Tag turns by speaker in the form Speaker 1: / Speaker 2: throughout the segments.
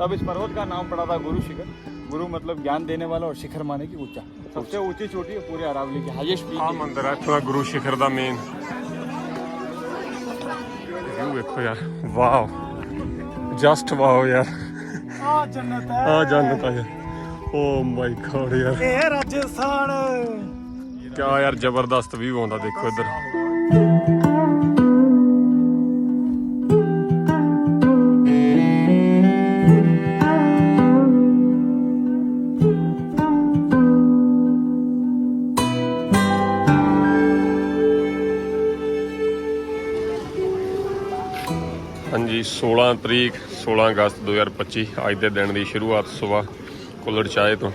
Speaker 1: तब इस पर्वत का नाम पड़ा था गुरु शिखर। गुरु मतलब ज्ञान देने वाला और शिखर माने की ऊंचा। सबसे ऊंची। चोटी है पूरे अरावली की हाईएस्ट पीक ਆ
Speaker 2: ਮੰਦਿਰ ਹੈ ਇੱਥੋਂ ਦਾ ਗੁਰੂ ਸ਼ਿਖਰ ਦਾ ਮੇਨ ਵਿਊ ਵੇਖੋ ਯਾਰ ਵਾਓ ਜਸਟ ਵਾਓ ਯਾਰ
Speaker 3: ਆ ਜੰਨਤ ਹੈ
Speaker 2: ਆ ਜੰਨਤ ਆ ਯਾਰ ਓ ਮਾਈ ਗॉड ਯਾਰ
Speaker 3: ਇਹ ਰਾਜਸਥਾਨ
Speaker 2: ਜ਼ਬਰਦਸਤ ਵਿਊ ਆਉਂਦਾ ਦੇਖੋ ਇੱਧਰ ਤਰੀਕ 16 ਅਗਸਤ 2025 ਅੱਜ ਦੇ ਦਿਨ ਦੀ ਸ਼ੁਰੂਆਤ ਸਵੇਰ ਕੁੱਲੜ ਚਾਏ ਤੋਂ।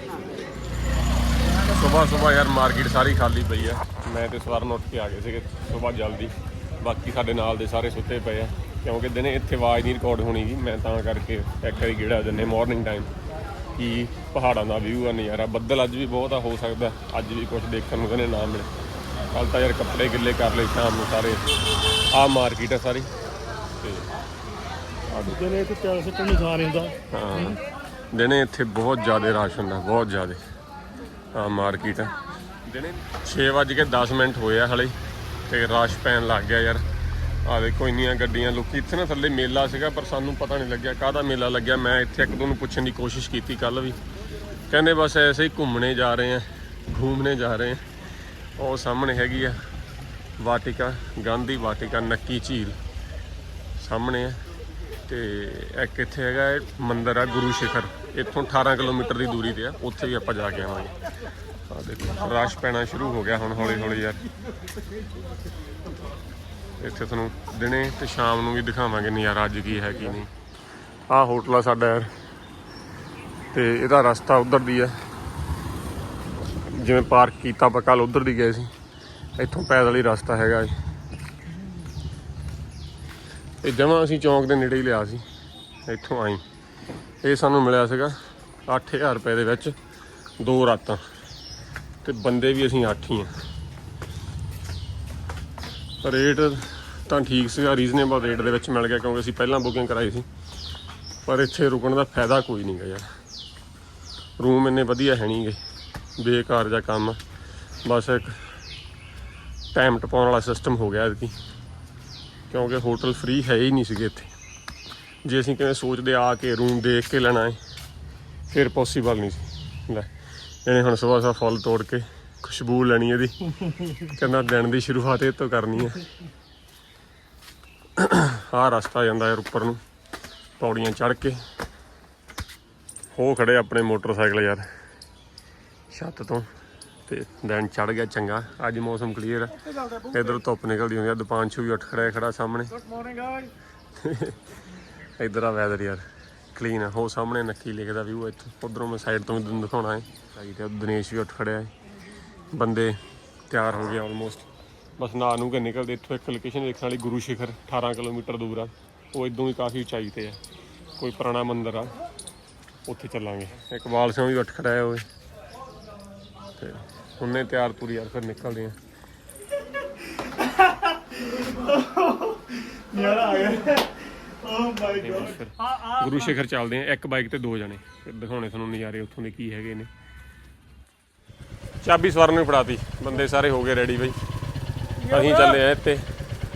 Speaker 2: ਸਵੇਰ ਸਵੇਰ ਯਾਰ ਮਾਰਕੀਟ ਸਾਰੀ ਖਾਲੀ ਪਈ ਆ। ਮੈਂ ਤੇ ਸਵਾਰਨ ਉੱਠ ਕੇ ਆ ਗਏ ਸੀਗੇ, ਸਵੇਰ ਜਲਦੀ। ਬਾਕੀ ਸਾਡੇ ਨਾਲ ਦੇ ਸਾਰੇ ਸੁੱਤੇ ਪਏ ਆ, ਕਿਉਂਕਿ ਦਿਨੇ ਇੱਥੇ ਆਵਾਜ਼ ਨਹੀਂ ਰਿਕਾਰਡ ਹੋਣੀ ਜੀ ਮੈਂ ਤਾਂ ਕਰਕੇ ਇੱਕ ਵਾਰੀ ਗੇੜਾ ਦਿੰਨੇ ਮਾਰਨਿੰਗ ਟਾਈਮ ਕਿ ਪਹਾੜਾਂ ਦਾ ਵਿਊ ਆ, ਨਜ਼ਾਰਾ। ਬੱਦਲ ਅੱਜ ਵੀ ਬਹੁਤ ਆ, ਹੋ ਸਕਦਾ ਅੱਜ ਵੀ ਕੁਝ ਦੇਖਣ ਨੂੰ ਕਹਿੰਦੇ ਨਾ ਮਿਲੇ। ਕੱਲ ਤਾਂ ਯਾਰ ਕੱਪੜੇ ਗਿੱਲੇ ਕਰ ਲਏ ਸ਼ਾਮ ਨੂੰ ਸਾਰੇ। ਆ ਮਾਰਕੀਟ ਆ ਸਾਰੀ। ਤੇ
Speaker 3: ਦਿਨੇ ਸਿੱਟਣ ਨਹੀਂ
Speaker 2: ਹਾਂ। ਦਿਨੇ ਇੱਥੇ ਬਹੁਤ ਜ਼ਿਆਦਾ ਰਸ਼ ਹੁੰਦਾ ਬਹੁਤ ਜ਼ਿਆਦਾ। ਆ ਮਾਰਕੀਟ ਆ। ਦਿਨੇ? 6:10 ਮਿੰਟ ਹੋਏ ਆ ਹਲੇ ਤੇ ਰਸ਼ ਪੈਣ ਲੱਗ ਗਿਆ ਯਾਰ। ਆ ਦੇਖੋ ਇੰਨੀਆਂ ਗੱਡੀਆਂ ਲੋਕੀ ਇੱਥੇ ਨਾ ਥੱਲੇ ਮੇਲਾ ਸੀਗਾ ਪਰ ਸਾਨੂੰ ਪਤਾ ਨਹੀਂ ਲੱਗਿਆ ਕਾਹਦਾ ਮੇਲਾ ਲੱਗਿਆ। ਮੈਂ ਇੱਥੇ ਇੱਕ ਦੋ ਨੂੰ ਪੁੱਛਣ ਦੀ ਕੋਸ਼ਿਸ਼ ਕੀਤੀ ਕੱਲ ਵੀ। ਕਹਿੰਦੇ ਬਸ ਐਸੇ ਹੀ ਘੁੰਮਣੇ ਜਾ ਰਹੇ ਆ ਘੁੰਮਣੇ ਜਾ ਰਹੇ ਆ। ਉਹ ਸਾਹਮਣੇ ਹੈਗੀ ਆ ਵਾਟਿਕਾ ਗਾਂਧੀ ਵਾਟਿਕਾ ਨੱਕੀ ਝੀਲ। ਸਾਹਮਣੇ ਆ। ਤੇ ਇੱਕ ਇੱਥੇ ਹੈਗਾ ਇਹ ਮੰਦਿਰ ਆ ਗੁਰੂ ਸ਼ਿਖਰ। ਇੱਥੋਂ 18 ਕਿਲੋਮੀਟਰ ਦੀ ਦੂਰੀ ਤੇ ਆ। ਉੱਥੇ ਵੀ ਆਪਾਂ ਜਾ ਕੇ ਆਵਾਂਗੇ। ਆ ਦੇਖੋ, ਰਸ਼ ਪੈਣਾ ਸ਼ੁਰੂ ਹੋ ਗਿਆ ਹੁਣ ਹੌਲੀ ਹੌਲੀ ਯਾਰ। ਇੱਥੇ ਤੁਹਾਨੂੰ ਦਿਨੇ ਤੇ ਸ਼ਾਮ ਨੂੰ ਵੀ ਦਿਖਾਵਾਂਗੇ ਨਜ਼ਾਰਾ ਅੱਜ ਕੀ ਹੈ, ਕੀ ਨਹੀਂ। ਆਹ ਹੋਟਲ ਆ ਸਾਡਾ ਯਾਰ। ਤੇ ਇਹਦਾ ਰਸਤਾ ਉਧਰ ਦੀ ਆ। ਜਿਵੇਂ ਪਾਰਕ ਕੀਤਾ ਆਪਾਂ ਕੱਲ ਉਧਰ ਦੀ ਗਏ ਸੀ। ਇੱਥੋਂ ਪੈਦਲ ਹੀ ਰਸਤਾ ਹੈਗਾ ਜੀ ਇਹ ਜਮਾਂ ਅਸੀਂ ਚੌਂਕ ਦੇ ਨੇੜੇ ਹੀ ਲਿਆ ਸੀ, ਇੱਥੋਂ ਆਈ। ਇਹ ਸਾਨੂੰ ਮਿਲਿਆ ਸੀਗਾ 8000 ਰੁਪਏ ਦੇ ਵਿੱਚ, ਦੋ ਰਾਤਾਂ। ਤੇ ਬੰਦੇ ਵੀ ਅਸੀਂ 8 ਹੀ ਆ। ਰੇਟ ਤਾਂ ਠੀਕ ਸੀਗਾ ਰੀਜ਼ਨੇਬਲ ਰੇਟ ਦੇ ਵਿੱਚ ਮਿਲ ਗਿਆ ਕਿਉਂਕਿ ਅਸੀਂ ਪਹਿਲਾਂ ਬੁਕਿੰਗ ਕਰਾਈ ਸੀ। ਪਰ ਇੱਥੇ ਰੁਕਣ ਦਾ ਫਾਇਦਾ ਕੋਈ ਨਹੀਂ ਗਾ ਯਾਰ। ਰੂਮ ਇੰਨੇ ਵਧੀਆ ਹੈ ਨਹੀਂਗੇ, ਬੇਕਾਰ ਜਿਹਾ ਕੰਮ ਬਸ ਇੱਕ ਟਾਈਮ ਟਪਾਉਣ ਵਾਲਾ ਸਿਸਟਮ ਹੋ ਗਿਆ ਐਤਕੀ ਕਿਉਂਕਿ ਹੋਟਲ ਫ੍ਰੀ ਹੈ ਹੀ ਨਹੀਂ ਸੀਗੇ ਇੱਥੇ। ਜੇ ਅਸੀਂ ਕਿਵੇਂ ਸੋਚਦੇ ਆ ਕੇ ਰੂਮ ਦੇਖ ਕੇ ਲੈਣਾ ਹੈ, ਫਿਰ ਪੋਸੀਬਲ ਨਹੀਂ ਸੀ। ਲੈ, ਇਹਨੇ ਹੁਣ ਸਵੇਰ ਸਵੇਰ ਫੁੱਲ ਤੋੜ ਕੇ ਖੁਸ਼ਬੂ ਲੈਣੀ ਇਹਦੀ। ਕਹਿੰਦਾ ਦਿਨ ਦੀ ਸ਼ੁਰੂਆਤ ਇਹ ਤੋਂ ਕਰਨੀ ਹੈ। ਆਹ ਰਸਤਾ ਜਾਂਦਾ ਯਾਰ ਉੱਪਰ ਨੂੰ, ਪੌੜੀਆਂ ਚੜ੍ਹ ਕੇ। ਹੋ ਖੜੇ ਆਪਣੇ ਮੋਟਰਸਾਈਕਲ ਯਾਰ, ਛੱਤ ਤੋਂ। ਤੇ ਦਿਨ ਚੜ ਗਿਆ ਚੰਗਾ। ਅੱਜ ਮੌਸਮ ਕਲੀਅਰ ਹੈ ਇਧਰ ਧੁੱਪ ਨਿਕਲਦੀ ਹੁੰਦੀ ਆ ਦੁਕਾਨਸ਼ੂ ਵੀ ਉੱਠ ਖੜਾ ਖੜਾ ਸਾਹਮਣੇ।
Speaker 3: ਗੁੱਡ ਮਾਰਨਿੰਗ ਗਾਇਸ
Speaker 2: ਇਧਰ ਆ ਵੈਦਰ ਯਾਰ ਕਲੀਨ ਆ। ਹੋ ਸਾਹਮਣੇ ਨੱਕੀ ਲਿਖਦਾ ਵਿਊ ਇੱਥੇ ਉਧਰੋਂ ਮੈਂ ਸਾਈਡ ਤੋਂ ਵੀ ਤੁਹਾਨੂੰ ਦਿਖਾਉਣਾ ਹੈ। ਸਾਈਡ ਤੇ ਦਿਨੇਸ਼ ਵੀ ਉੱਠ ਖੜਿਆ ਹੈ। ਬੰਦੇ ਤਿਆਰ ਹੋ ਗਏ ਆਲਮੋਸਟ ਬਸ ਨਾ ਨੂੰ ਕੇ ਨਿਕਲਦੇ ਇੱਥੋਂ ਇੱਕ ਲੋਕੇਸ਼ਨ ਦੇਖਣ ਵਾਲੀ ਗੁਰੂ ਸ਼ਿਖਰ 18 ਕਿਲੋਮੀਟਰ ਦੂਰ ਆ। ਉਹ ਇਦੋਂ ਵੀ ਕਾਫੀ ਉਚਾਈ ਤੇ ਆ। ਕੋਈ ਪੁਰਾਣਾ ਮੰਦਿਰ ਆ। ਉੱਥੇ ਚੱਲਾਂਗੇ। ਇਕਬਾਲ ਸਿੰਘ ਵੀ ਉੱਠ ਖੜਾ ਹੈ ਓਏ ਤੇ ਹੁਣੇ ਤਿਆਰ ਤੁਰੀ ਯਾਰ ਫਿਰ ਨਿਕਲਦੇ ਆ।
Speaker 3: ਯਾਰ ਆ ਗਿਆ ਓ ਮਾਈ
Speaker 2: ਫਿਰ ਗੁਰੂ ਸ਼ਿਖਰ ਚੱਲਦੇ ਆ ਇੱਕ ਬਾਈਕ ਤੇ ਦੋ ਜਣੇ। ਫਿਰ ਦਿਖਾਉਣੇ ਤੁਹਾਨੂੰ ਨਜ਼ਾਰੇ ਉੱਥੋਂ ਦੇ ਕੀ ਹੈਗੇ ਨੇ। ਚਾਬੀ ਸਵਰਨ ਨੂੰ ਫੜਾਤੀ। ਬੰਦੇ ਸਾਰੇ ਹੋ ਗਏ ਰੈਡੀ ਬਈ। ਅਸੀਂ ਚੱਲੇ ਆ ਇੱਥੇ।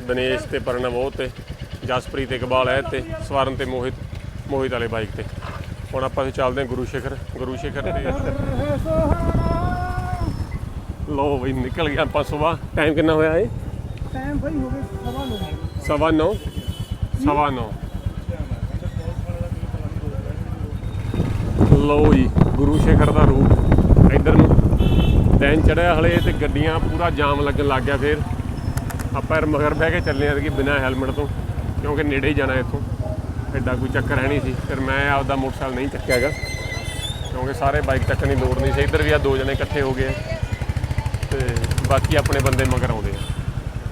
Speaker 2: ਦਿਨੇਸ਼ ਤੇ ਪਰਨਵ ਉਹ ਤੇ। ਜਸਪ੍ਰੀਤ ਇਕਬਾਲ ਹੈ ਤੇ ਸਵਰਨ ਤੇ ਮੋਹਿਤ ਮੋਹਿਤ ਵਾਲੇ ਬਾਈਕ ਤੇ। ਹੁਣ ਆਪਾਂ ਅਸੀਂ ਚੱਲਦੇ ਹਾਂ ਗੁਰੂ ਸ਼ਿਖਰ ਗੁਰੂ ਸ਼ਿਖਰ ਤੇ। ਲੋ ਬਈ ਨਿਕਲ ਗਿਆ ਆਪਾਂ ਸਵੇਰ। ਟਾਈਮ ਕਿੰਨਾ ਹੋਇਆ ਏ
Speaker 3: ਟਾਈਮ ਭਾਈ ਹੋ ਗਏ ਸਵਾ ਨੂੰ।
Speaker 2: ਸਵਾ ਨੌ? ਸਵਾ ਨੌ। ਲੋ ਜੀ ਗੁਰੂ ਸ਼ੇਖਰ ਦਾ ਰੂਪ। ਇੱਧਰ ਨੂੰ ਦਿਨ ਚੜਿਆ ਹਲੇ ਤੇ ਗੱਡੀਆਂ ਪੂਰਾ ਜਾਮ ਲੱਗਣ ਲੱਗ ਗਿਆ ਫੇਰ। ਆਪਾਂ ਮਗਰ ਬਹਿ ਕੇ ਚੱਲੇ ਆ ਕਿ ਬਿਨਾਂ ਹੈਲਮਟ ਤੋਂ ਕਿਉਂਕਿ ਨੇੜੇ ਹੀ ਜਾਣਾ ਇੱਥੋਂ। ਐਡਾ ਕੋਈ ਚੱਕਰ ਹੈ ਨਹੀਂ ਸੀ ਫਿਰ ਮੈਂ ਆਪਦਾ ਮੋਟਰਸਾਈਕਲ ਨਹੀਂ ਚੱਕਿਆਗਾ ਕਿਉਂਕਿ ਸਾਰੇ ਬਾਈਕ ਚੱਕਣ ਦੀ ਲੋੜ ਨਹੀਂ ਸੀ। ਇੱਧਰ ਵੀ ਆ ਦੋ ਜਣੇ ਇਕੱਠੇ ਹੋ ਗਏ। ਤੇ ਬਾਕੀ ਆਪਣੇ ਬੰਦੇ ਮਗਰ ਆਉਂਦੇ ਆ।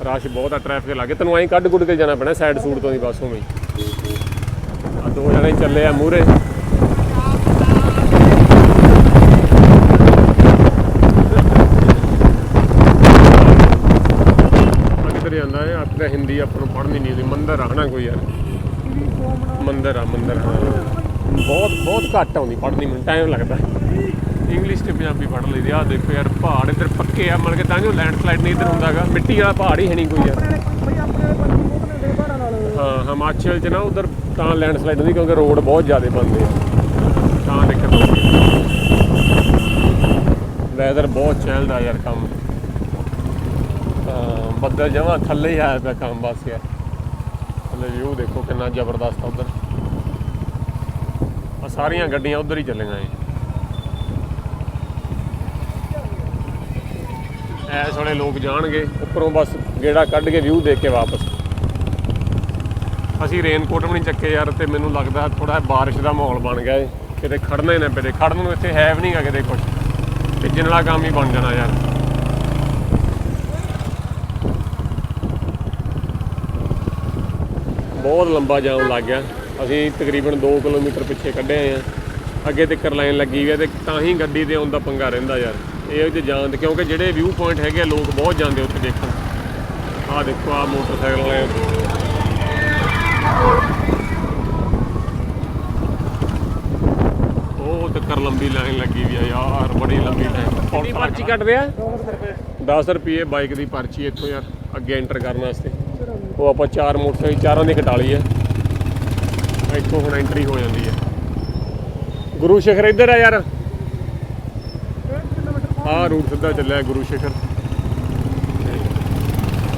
Speaker 2: ਰਸ਼ ਬਹੁਤ ਆ ਟ੍ਰੈਫਿਕ ਲੱਗੇ ਤੈਨੂੰ ਐਂ ਕੱਢ ਕੁੱਢ ਕੇ ਜਾਣਾ ਪੈਣਾ ਸਾਈਡ ਸੂਟ ਤੋਂ ਦੀ ਬਸ ਉਵੇਂ ਹੀ। ਆ ਦੋ ਜਣੇ ਚੱਲੇ ਆ ਮੂਰੇ ਕਿੱਧਰ ਜਾਂਦਾ ਹੈ ਆਪ ਤਾਂ ਹਿੰਦੀ ਆਪਾਂ ਨੂੰ ਪੜ੍ਹਨੀ ਨਹੀਂ ਆਉਂਦੀ। ਮੰਦਰ ਆ ਨਾ ਕੋਈ ਯਾਰ। ਮੰਦਰ ਆ, ਮੰਦਰ ਹਾਂ ਬਹੁਤ ਬਹੁਤ ਘੱਟ ਆਉਂਦੀ ਪੜ੍ਹਨੀ, ਮੈਨੂੰ ਟਾਈਮ ਲੱਗਦਾ। ਇੰਗਲਿਸ਼ ਤੇ ਪੰਜਾਬੀ ਪੜ੍ਹ ਲਈਦੀ ਆ। ਦੇਖੋ ਯਾਰ ਪਹਾੜ ਇੱਧਰ ਪੱਕੇ ਆ। ਮਤਲਬ ਕਿ ਤਾਂ ਜੋ ਲੈਂਡਸਲਾਈਡ ਨਹੀਂ ਇੱਧਰ ਹੁੰਦਾਗਾ। ਮਿੱਟੀ ਵਾਲਾ ਪਹਾੜ ਹੀ ਹੈ ਨਹੀਂ ਕੋਈ ਯਾਰ। ਹਾਂ ਹਿਮਾਚਲ ਚ ਨਾ ਉਧਰ ਤਾਂ ਲੈਂਡਸਲਾਈਡ ਹੁੰਦੀ ਕਿਉਂਕਿ ਰੋਡ ਬਹੁਤ ਜ਼ਿਆਦਾ ਬਣਦੇ ਆ। ਤਾਂ ਦਿੱਕਤ ਹੁੰਦੀ ਵੈਦਰ ਬਹੁਤ ਚੱਲਦਾ ਯਾਰ ਕੰਮ। ਬੱਦਲ ਜਮਾ ਥੱਲੇ ਹੀ ਆਇਆ ਪਿਆ ਕੰਮ ਬਸ ਯਾਰ। ਥੱਲੇ ਵਿਊ ਦੇਖੋ ਕਿੰਨਾ ਜ਼ਬਰਦਸਤ ਆ ਉਧਰ। ਆ ਸਾਰੀਆਂ ਗੱਡੀਆਂ ਉਧਰ ਹੀ ਚੱਲੀਆਂ ਏ ਐਸ ਵਾਲੇ ਲੋਕ ਜਾਣਗੇ, ਉੱਪਰੋਂ ਬਸ ਗੇੜਾ ਕੱਢ ਕੇ ਵਿਊ ਦੇਖ ਕੇ ਵਾਪਸ। ਅਸੀਂ ਰੇਨਕੋਟ ਵੀ ਨਹੀਂ ਚੱਕੇ ਯਾਰ, ਤੇ ਮੈਨੂੰ ਲੱਗਦਾ ਥੋੜਾ ਬਾਰਿਸ਼ ਦਾ ਮਾਹੌਲ ਬਣ ਗਿਆ ਏ। ਕਿਤੇ ਖੜਨਾ ਹੀ ਨਾ ਪਏ ਖੜਨ ਨੂੰ ਇੱਥੇ ਹੈ ਵੀ ਨਹੀਂਗਾ ਕਿਤੇ ਕੁਝ ਭਿੱਜਣ ਵਾਲਾ ਕੰਮ ਹੀ ਬਣ ਜਾਣਾ ਯਾਰ। ਬਹੁਤ ਲੰਬਾ ਜਾਮ ਲੱਗ ਗਿਆ। ਅਸੀਂ ਤਕਰੀਬਨ 2 ਕਿਲੋਮੀਟਰ ਪਿੱਛੇ ਕੱਢੇ ਆਏ ਆ। ਅੱਗੇ ਤੇ ਲਾਈਨ ਲੱਗੀ ਹੋਈ ਹੈ ਤੇ ਤਾਂ ਹੀ ਗੱਡੀ 'ਤੇ ਆਉਣ ਦਾ ਪੰਗਾ ਰਹਿੰਦਾ ਯਾਰ। ਇਹ ਤੇ ਕਿਉਂਕਿ ਜਿਹੜੇ ਵਿਊ ਪੁਆਇੰਟ ਹੈਗੇ ਆ, ਲੋਕ ਬਹੁਤ ਜਾਂਦੇ ਉੱਥੇ ਦੇਖਣ। ਆਹ ਦੇਖੋ ਆ ਮੋਟਰਸਾਈਕਲ ਵਾਲੇ। ਉਹ ਤੱਕਰ ਲੰਬੀ ਲਾਈਨ ਲੱਗੀ ਵੀ ਆ ਯਾਰ ਬੜੀ ਲੰਬੀ ਲਾਈਨ। ਕਿੰਨੀ ਪਰਚੀ ਕੱਟਦੇ ਆ 10 ਰੁਪਏ। ਬਾਈਕ ਦੀ ਪਰਚੀ ਇੱਥੋਂ ਯਾਰ ਅੱਗੇ ਐਂਟਰ ਕਰਨ ਵਾਸਤੇ। ਉਹ ਆਪਾਂ ਚਾਰ ਮੋਟਰਸਾਈਕਲ ਚਾਰਾਂ ਦੀ ਕਟਾ ਲਈ ਇੱਥੋਂ ਹੁਣ ਐਂਟਰੀ ਹੋ ਜਾਂਦੀ ਹੈ ਗੁਰੂ ਸ਼ਿਖਰ ਇੱਧਰ ਆ ਯਾਰ। ਆਹ ਰੂਟ ਸਿੱਧਾ ਚੱਲਿਆ ਗੁਰੂ ਸ਼ਿਖਰ।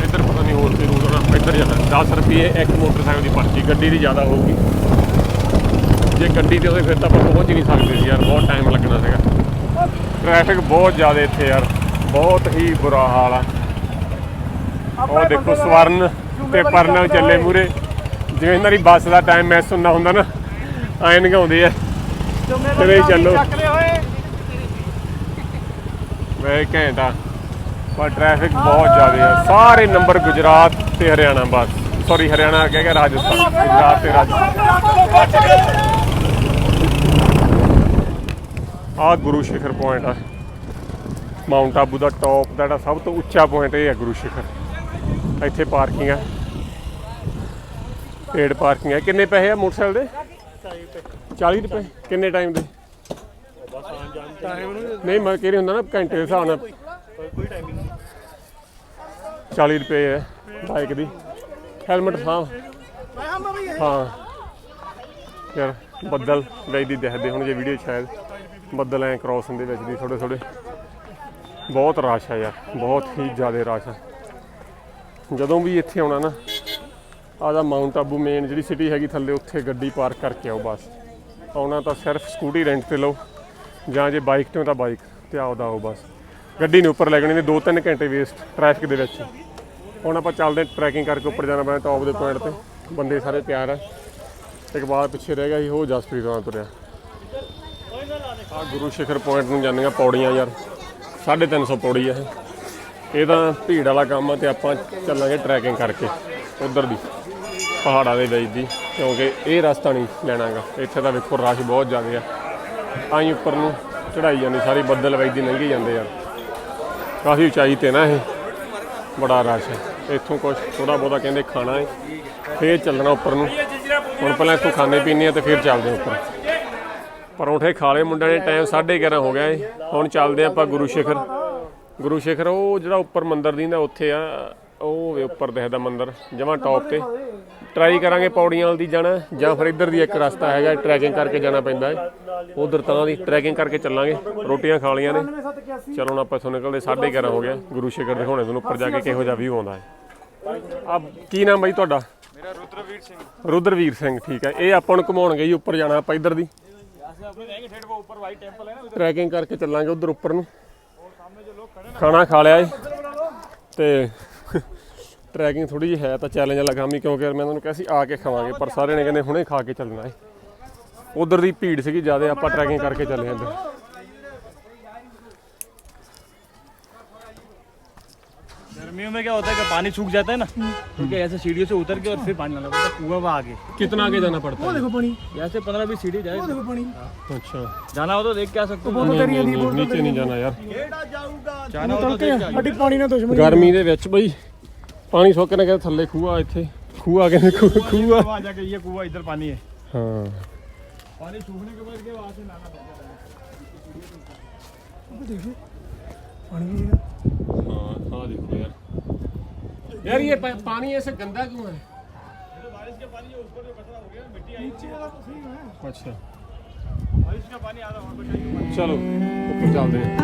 Speaker 2: ਇੱਧਰ ਪਤਾ ਨਹੀਂ ਹੋਰ ਕੀ ਰੂਟ ਹੋਣਾ ਇੱਧਰ ਜਾਣਾ 10 ਰੁਪਏ ਇੱਕ ਮੋਟਰਸਾਈਕਲ ਦੀ ਪਰਚੀ। ਗੱਡੀ ਦੀ ਜ਼ਿਆਦਾ ਹੋਊਗੀ। ਜੇ ਗੱਡੀ ਤੇ ਹੋਵੇ ਫਿਰ ਤਾਂ ਆਪਾਂ ਪਹੁੰਚ ਨਹੀਂ ਸਕਦੇ ਸੀ ਯਾਰ। ਬਹੁਤ ਟਾਈਮ ਲੱਗਣਾ ਸੀਗਾ। ਟ੍ਰੈਫਿਕ ਬਹੁਤ ਜ਼ਿਆਦਾ ਇੱਥੇ ਯਾਰ। ਬਹੁਤ ਹੀ ਬੁਰਾ ਹਾਲ ਆ। ਉਹ ਦੇਖੋ ਸਵਰਨ ਤੇ ਪਰਨਵ ਚੱਲੇ ਮੂਰੇ ਜਿਵੇਂ ਇਹਨਾਂ ਦੀ ਬੱਸ ਦਾ ਟਾਈਮ ਮੈਸ ਹੁੰਦਾ ਹੁੰਦਾ ਨਾ ਐਂ ਨਗਾਉਂਦੇ ਆ। ਚਲੇ। ਚੱਲੋ ਵੇ ਘੰਟਾ। ਪਰ ਟ੍ਰੈਫਿਕ ਬਹੁਤ ਜ਼ਿਆਦਾ ਆ। ਸਾਰੇ ਨੰਬਰ ਗੁਜਰਾਤ ਤੇ ਹਰਿਆਣਾ ਬਸ। ਸੌਰੀ ਹਰਿਆਣਾ ਕਹਿ ਗਿਆ ਰਾਜਸਥਾਨ। ਗੁਜਰਾਤ ਤੇ ਰਾਜਸਥਾਨ। ਆ ਗੁਰੂ ਸ਼ਿਖਰ ਪੁਆਇੰਟ ਆ। ਮਾਊਂਟ ਆਬੂ ਦਾ ਟੌਪ ਦਾ ਜਿਹੜਾ ਸਭ ਤੋਂ ਉੱਚਾ ਪੁਆਇੰਟ ਇਹ ਹੈ ਗੁਰੂ ਸ਼ਿਖਰ। ਇੱਥੇ ਪਾਰਕਿੰਗ ਆ। ਪੇਡ ਪਾਰਕਿੰਗ ਹੈ ਕਿੰਨੇ ਪੈਸੇ ਆ ਮੋਟਰਸਾਈਕਲ ਦੇ? 40 ਰੁਪਏ। ਕਿੰਨੇ ਟਾਈਮ ਦੇ? ਨਹੀਂ, ਮੈਂ ਕਹਿ ਰਹੀ ਹੁੰਦਾ ਨਾ, ਘੰਟੇ ਦੇ ਹਿਸਾਬ ਨਾਲ
Speaker 3: ਕੋਈ ਟਾਈਮਿੰਗ
Speaker 2: 40 ਰੁਪਏ ਹੈ ਬਾਈਕ ਦੀ। ਹੈਲਮਟ ਹਾਂ ਹਾਂ। ਯਾਰ, ਬੱਦਲ ਵੇਚਦੀ ਦੇਖਦੇ ਹੁਣ ਜੇ ਵੀਡੀਓ ਸ਼ਾਇਦ। ਬੱਦਲ ਐ ਕ੍ਰਾਸ ਹੁੰਦੇ ਵਿੱਚ ਦੀ ਥੋੜੇ ਥੋੜੇ ਬਹੁਤ ਰਸ਼ ਆ ਯਾਰ, ਬਹੁਤ ਹੀ ਜ਼ਿਆਦਾ ਰਸ਼ ਆ। ਜਦੋਂ ਵੀ ਇੱਥੇ ਆਉਣਾ ਨਾ ਆਦਾ ਮਾਊਂਟ ਆਬੂ ਮੇਨ ਜਿਹੜੀ ਸਿਟੀ ਹੈਗੀ ਥੱਲੇ, ਉੱਥੇ ਗੱਡੀ ਪਾਰਕ ਕਰਕੇ ਆਓ ਬਸ। ਆਉਣਾ ਤਾਂ ਸਿਰਫ ਸਕੂਟੀ ਰੈਂਟ ਤੇ ਲਓ। ਜਾਂ ਜੇ ਬਾਈਕ ਤੋਂ ਤਾਂ ਬਾਈਕ ਤੇ ਆਓ ਦਾ ਆਓ ਬਸ। ਗੱਡੀ ਨੂੰ ਉੱਪਰ ਲੱਗਣੀ ਨੇ 2-3 ਘੰਟੇ ਵੇਸਟ ਟ੍ਰੈਫਿਕ ਦੇ ਵਿੱਚ। ਹੁਣ ਆਪਾਂ ਚੱਲਦੇ ਟਰੈਕਿੰਗ ਕਰਕੇ ਉੱਪਰ ਜਾਣਾ ਪੈਣਾ ਟੌਪ ਦੇ ਪੁਆਇੰਟ ਤੇ। ਬੰਦੇ ਸਾਰੇ ਤਿਆਰ ਆ। ਇੱਕ ਬਾਅਦ ਪਿੱਛੇ ਰਹਿ ਗਿਆ ਸੀ, ਉਹ ਜਸਪ੍ਰੀਤ ਨਾਲ ਤੁਰਿਆ। ਆ ਗੁਰੂ ਸ਼ਿਖਰ ਪੁਆਇੰਟ ਨੂੰ ਜਾਂਦੀਆਂ ਪੌੜੀਆਂ ਯਾਰ। 350 ਪੌੜੀ ਆ ਇਹ। ਇਹ ਤਾਂ ਭੀੜ ਵਾਲਾ ਕੰਮ ਆ ਤੇ ਆਪਾਂ ਚੱਲਾਂਗੇ ਟਰੈਕਿੰਗ ਕਰਕੇ, ਉਧਰ ਦੀ। ਪਹਾੜਾਂ ਦੇ ਵਿੱਚ ਦੀ, ਕਿਉਂਕਿ ਇਹ ਰਸਤਾ ਨਹੀਂ ਲੈਣਾਗਾ। ਇੱਥੇ ਤਾਂ ਵੇਖੋ ਰਸ਼ ਬਹੁਤ ਜ਼ਿਆਦਾ ਆ। ਆਈ ਉੱਪਰ ਨੂੰ ਚੜਾਈ ਜਾਂਦੀ, ਸਾਰੀ ਬੱਦਲ ਵਿੱਚ ਦੀ ਲੰਘੀ ਜਾਂਦੇ ਆ। ਕਾਫੀ ਉਚਾਈ ਤੇ ਨਾ ਇਹ। ਬੜਾ ਰਸ਼ ਹੈ। ਇੱਥੋਂ ਕੁਝ ਥੋੜਾ ਬਹੁਤਾ ਕਹਿੰਦੇ ਖਾਣਾ ਹੈ ਫੇਰ ਚੱਲਣਾ ਉੱਪਰ ਨੂੰ। ਹੁਣ ਪਹਿਲਾਂ ਇੱਥੋਂ ਖਾਣੇ ਪੀਣੇ ਆ ਤੇ ਫਿਰ ਚੱਲਦੇ ਉੱਪਰ। ਪਰੌਂਠੇ ਖਾ ਲਏ ਮੁੰਡਿਆਂ ਨੇ, ਟਾਈਮ 11:30 ਹੋ ਗਿਆ ਏ। ਹੁਣ ਚੱਲਦੇ ਆਪਾਂ ਗੁਰੂ ਸ਼ਿਖਰ। ਗੁਰੂ ਸ਼ਿਖਰ, ਉਹ ਜਿਹੜਾ ਉੱਪਰ ਮੰਦਿਰ ਦੀਂਦਾ ਉੱਥੇ ਆ, ਉਹ ਵੇ ਉੱਪਰ ਦਿਖਦਾ ਮੰਦਰ, ਜਮਾਂ ਟੌਪ ਤੇ। ਟਰਾਈ ਕਰਾਂਗੇ ਪੌੜੀਆਂ ਵਾਲ ਦੀ ਜਾਣਾ ਜਾਂ ਫਿਰ ਇੱਧਰ ਦੀ ਇੱਕ ਰਸਤਾ ਹੈਗਾ ਟਰੈਕਿੰਗ ਕਰਕੇ ਜਾਣਾ ਪੈਂਦਾ ਹੈ। ਉਧਰ ਤਾਂ ਦੀ ਟਰੈਕਿੰਗ ਕਰਕੇ ਚੱਲਾਂਗੇ ਰੋਟੀਆਂ ਖਾ ਲਈਆਂ ਨੇ। ਚਲੋ ਹੁਣ ਆਪਾਂ ਇੱਥੋਂ ਨਿਕਲਦੇ 11:30 ਹੋ ਗਿਆ। ਗੁਰੂ ਸ਼ੇਖਰ ਦੇ ਹੋਣੇ ਤੁਹਾਨੂੰ ਉੱਪਰ ਜਾ ਕੇ ਕਿਹੋ ਜਿਹਾ ਵੀ ਆਉਂਦਾ ਹੈ। ਆ ਕੀ ਨਾਮ ਬਾਈ ਤੁਹਾਡਾ?
Speaker 1: ਮੇਰਾ
Speaker 2: ਰੁਦਰਵੀਰ ਸਿੰਘ। ਠੀਕ ਹੈ। ਇਹ ਆਪਾਂ ਨੂੰ ਘਮਾਉਣਗੇ ਜੀ ਉੱਪਰ ਜਾਣਾ ਆਪਾਂ ਇੱਧਰ ਦੀ। ਟਰੈਕਿੰਗ ਕਰਕੇ ਚੱਲਾਂਗੇ ਉਧਰ ਉੱਪਰ ਨੂੰ। ਖਾਣਾ ਖਾ ਲਿਆ ਜੀ ਤੇ ਟਰੈਕਿੰਗ ਥੋੜੀ ਜਿਹੀ ਹੈ ਤਾਂ ਚੈਲੰਜ ਵਾਲਾ ਕੰਮ ਹੀ ਕਿਉਂਕਿ ਮੈਂ ਉਹਨਾਂ ਨੂੰ ਕਿਹਾ ਸੀ ਆ ਕੇ ਖਾਵਾਂਗੇ ਪਰ ਸਾਰੇ ਨੇ ਕਹਿੰਦੇ ਹੁਣੇ ਖਾ ਕੇ ਚੱਲਣਾ ਏ ਉਧਰ ਦੀ ਭੀੜ ਸੀਗੀ ਜ਼ਿਆਦਾ ਆਪਾਂ ਟਰੈਕਿੰਗ ਕਰਕੇ ਚੱਲੇ ਇੱਧਰ
Speaker 1: गर्मियों में क्या होता है कि पानी सूख जाता है ना तो क्या ऐसे सीढ़ियों से उतर के और फिर पानी लाना पड़ता है कुआं वहाँ आगे
Speaker 2: कितना आगे जाना पड़ता है
Speaker 3: ਦੇਖੋ ਪਾਣੀ
Speaker 1: यहाँ से पंद्रह बीस सीढ़ी जाए
Speaker 3: ਦੇਖੋ ਪਾਣੀ
Speaker 2: अच्छा
Speaker 1: जाना हो तो देख के आ सकते हो
Speaker 2: नहीं, नहीं, नहीं, नीचे नहीं जाना यार
Speaker 1: जाना हो तो
Speaker 3: ਤੜਕੇ
Speaker 1: देख के आ
Speaker 3: ਸਾਡੀ ਪਾਣੀ ਨਾਲ ਦੁਸ਼ਮਣੀ
Speaker 2: ਗਰਮੀ ਦੇ ਵਿੱਚ ਬਈ ਪਾਣੀ ਸੁੱਕ ਨਾ ਕਹਿੰਦੇ ਥੱਲੇ ਖੂਹ ਆ ਇੱਥੇ ਖੂਹ ਆ ਕਹਿੰਦੇ ਖੂਹ ਖੂਹ ਆ
Speaker 1: वहाँ जाके ये कुआं इधर पानी है
Speaker 2: ਹਾਂ
Speaker 1: पानी सूखने के बाद के वहाँ से लाना पड़ता है
Speaker 3: देखिए पानी भी है
Speaker 2: हाँ हाँ देखो यार यार ये पा- पानी ऐसे गंदा क्यों है
Speaker 1: ये तो बारिश का पानी जो ऊपर जो कचरा हो गया मिट्टी आई
Speaker 3: नीचे वाला तो सही है
Speaker 2: अच्छा
Speaker 1: बारिश का पानी आ रहा वहाँ पे टाइम
Speaker 2: चलो ऊपर चलते हैं